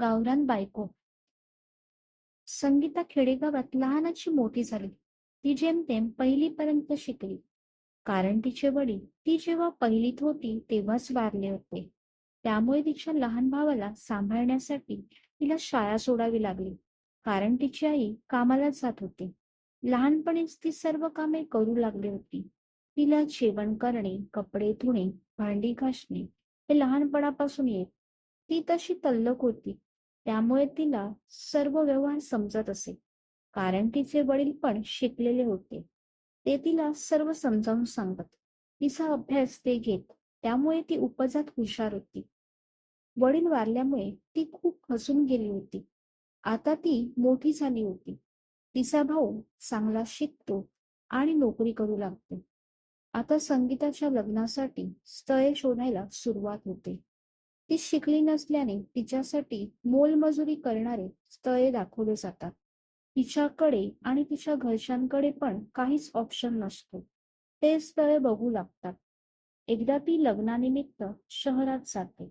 गावरान बायको. संगीता खेडेगावात लहानाची मोठी झाली. ती जेमतेम पहिलीपर्यंत शिकली. कारण तिचे वडील ती जेव्हा पहिलीत होती तेव्हाच वारले होते. त्यामुळे तिच्या लहान भावाला सांभाळण्यासाठी तिला शाळा सोडावी लागली. कारण तिची आई कामाला जात होती. लहानपणीच ती सर्व कामे करू लागली होती. तिला जेवण करणे कपडे धुणे भांडी घासणे हे लहानपणापासून येत. ती तशी तल्लक होती. त्यामुळे तिला सर्व व्यवहार समजत असे. कारण तिचे वडील पण शिकलेले होते. ते तिला सर्व समजावून सांगत. तिचा अभ्यास ते घेत. त्यामुळे ती उपजात हुशार होती. वडील वारल्यामुळे ती खूप हसून गेली होती. आता ती मोठी झाली होती. तिचा भाऊ चांगला शिकतो आणि नोकरी करू लागतो. आता संगीताच्या लग्नासाठी स्थळे शोधायला सुरुवात होते. ती शिकली नसल्याने तिच्यासाठी मोलमजुरी करणारे स्थळे दाखवले जातात. तिच्याकडे आणि तिच्या घरच्यांकडे पण काहीच ऑप्शन नसतो. ते स्थळे बघू लागतात. एकदा ती लग्नानिमित्त शहरात जाते.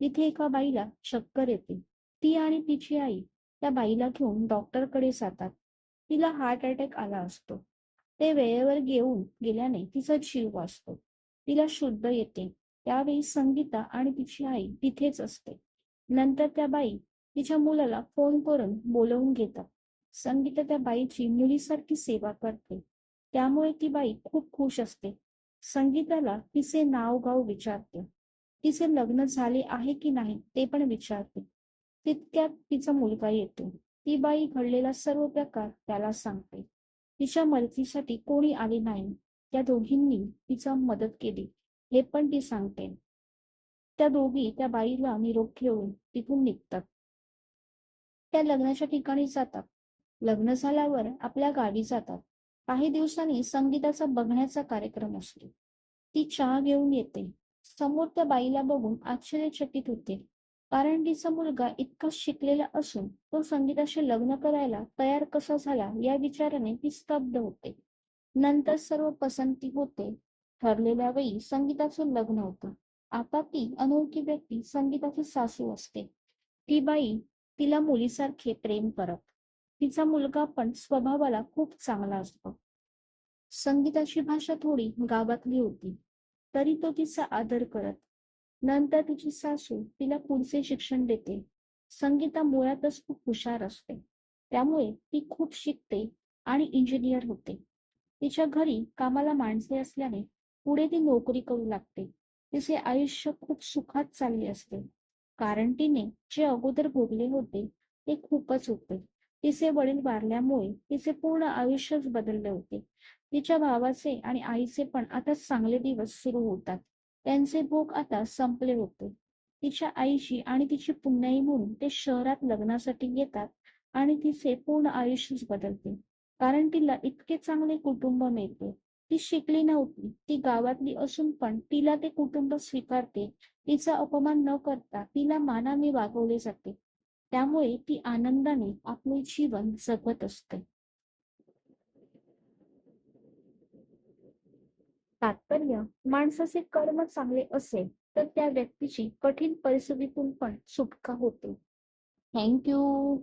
तिथे एका बाईला चक्कर येते. ती आणि तिची आई त्या बाईला घेऊन डॉक्टरकडे जातात. तिला हार्ट अटॅक आला असतो. ते वेळेवर घेऊन गेल्याने तिचा जीव वाचतो. तिला शुद्ध येते. त्यावेळी संगीता आणि तिची आई तिथेच असते. नंतर त्या बाई तिच्या मुलाला फोन करून बोलवून घेतात. संगीता त्या बाईची मुलीसारखी सेवा करते. त्यामुळे ती बाई खूप खुश असते. संगीताला तिचे नाव गाव विचारते. तिचे लग्न झाले आहे की नाही ते पण विचारते. तितक्यात तिचा मुलगा येतो. ती बाई घडलेला सर्व प्रकार त्याला सांगते. तिच्या मदतीसाठी कोणी आले नाही. त्या दोघींनी तिचा मदत केली. हे पण ती सांगते. त्या दोघी त्या बाईला निरोप घेऊन तिथून निघतात. त्या लग्नाच्या ठिकाणी जातात. लग्न झाल्यावर आपल्या गावी जातात. काही दिवसांनी संगीताचा बघण्याचा कार्यक्रम असतो. ती चहा घेऊन येते. समोर त्या बाईला बघून आश्चर्यचकित होते. कारण तिचा मुलगा इतका शिकलेला असून तो संगीताशी लग्न करायला तयार कसा झाला या विचाराने ती स्तब्ध होते. नंतर सर्व पसंती होते. ठरलेल्या वेळी संगीताचं लग्न होतं. आता ती अनोळखी व्यक्ती संगीताची सासू असते. ती बाई तिला मुलीसारखे प्रेम करत. तिचा मुलगा पण स्वभावाला खूप चांगला असतो. संगीताची भाषा थोडी गावातली होती. तरी तो तिचा आदर करत. नंतर तिची सासू तिला पुढचे शिक्षण देते. संगीता मुळातच खूप हुशार असते. त्यामुळे ती खूप शिकते आणि इंजिनियर होते. तिच्या घरी कामाला माणसे असल्याने पुढे ती नोकरी करू लागते. तिचे आयुष्य खूप सुखात चालले असते. कारण तिने जे अगोदर भोगले होते ते खूपच होते. तिचे वडील वारल्यामुळे तिचे पूर्ण आयुष्यच बदलले होते. तिच्या भावाचे आणि आईचे पण आता चांगले दिवस सुरू होतात. त्यांचे भोग आता संपले होते. तिच्या आईशी आणि तिची पुण्याई म्हणून ते शहरात लग्नासाठी येतात आणि तिचे पूर्ण आयुष्यच बदलते. कारण तिला इतके चांगले कुटुंब मिळते. ती शिकली नव्हती. ती गावातली असून पण तिला ते कुटुंब स्वीकारते. तिचा अपमान न करता तिला मानाने वागवले जाते. त्यामुळे ती आनंदाने आपले जीवन जगत असते. तात्पर्य माणसाचे कर्म चांगले असेल तर त्या व्यक्तीची कठीण परिस्थितीतून पण सुटका होते. थँक्यू